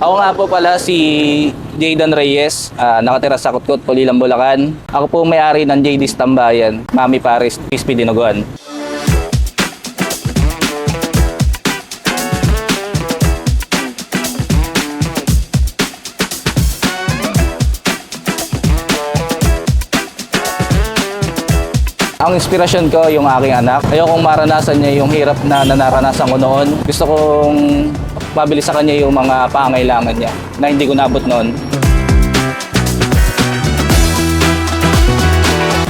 Ako nga po pala si Jaydan Reyes, ah, nakatira sa Kutkot, Pulilan, Bulacan. Ako po may-ari ng JD's Tambayan, Mami Paris, Crispy Dinuguan. Ang inspirasyon ko yung aking anak. Ayokong maranasan niya yung hirap na nanaranasan ko noon. Gusto kong mabili sa kanya yung mga pangailangan niya na hindi ko nabot noon.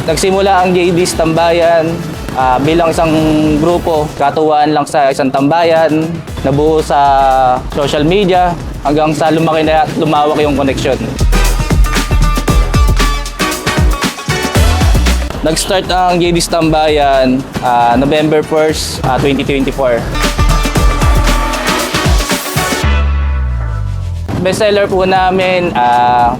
Nagsimula ang JD's Tambayan ah, bilang isang grupo, katuwaan lang sa isang tambayan, nabuo sa social media hanggang sa lumaki na lumawak yung connection. Nag-start ang JD's Tambayan ah, November 1st, ah, 2024. Bestseller po namin, ah,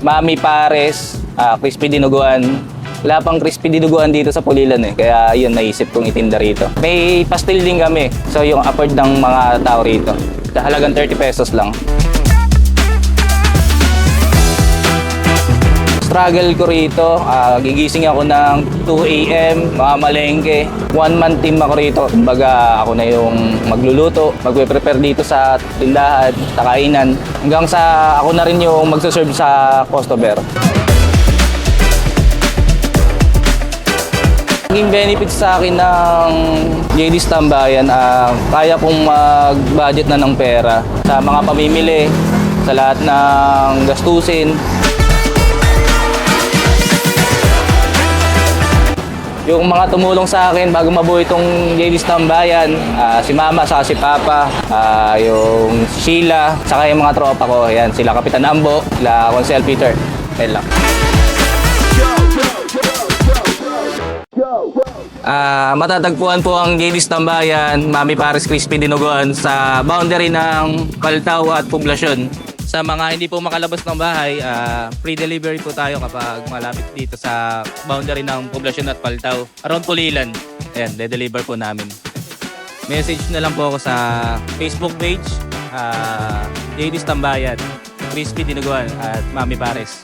Mami Pares, ah, Crispy Dinuguan. Wala pang crispy dinuguan dito sa Pulilan eh. Kaya yun, naisip kong itinda rito. May pastil din kami. So yung afford ng mga tao rito. Halagang 30 pesos lang. Struggle ko rito. ah, gigising ako ng 2 a.m., mga malengke. One man team ako rito. Kumbaga ako na yung magluluto, magpe-prepare dito sa tindahan, sa kainan. Hanggang sa ako na rin yung magsaserve sa customer. Naging benefits sa akin ng JD's Tambayan, ah, kaya kong mag-budget na ng pera sa mga pamimili, sa lahat ng gastusin. Yung mga tumulong sa akin bago mabuo itong JD's Tambayan, ah, si Mama, saka si Papa, ah, yung Sheila, saka yung mga tropa ko. Yan, sila Kapitan Ambo, sila Consel Peter. Yan lang. Ah, matatagpuan po ang JD's Tambayan, Mami Paris Crispy Dinuguan sa boundary ng Paltao at Poblasyon. Sa mga hindi po makalabas ng bahay, ah, free delivery po tayo kapag malapit dito sa boundary ng Poblasyon at Paltao. Around Pulilan. Ayan, de-deliver po namin. Message na lang po ako sa Facebook page, ah, JD's Tambayan, Crispy Dinuguan at Mami Pares.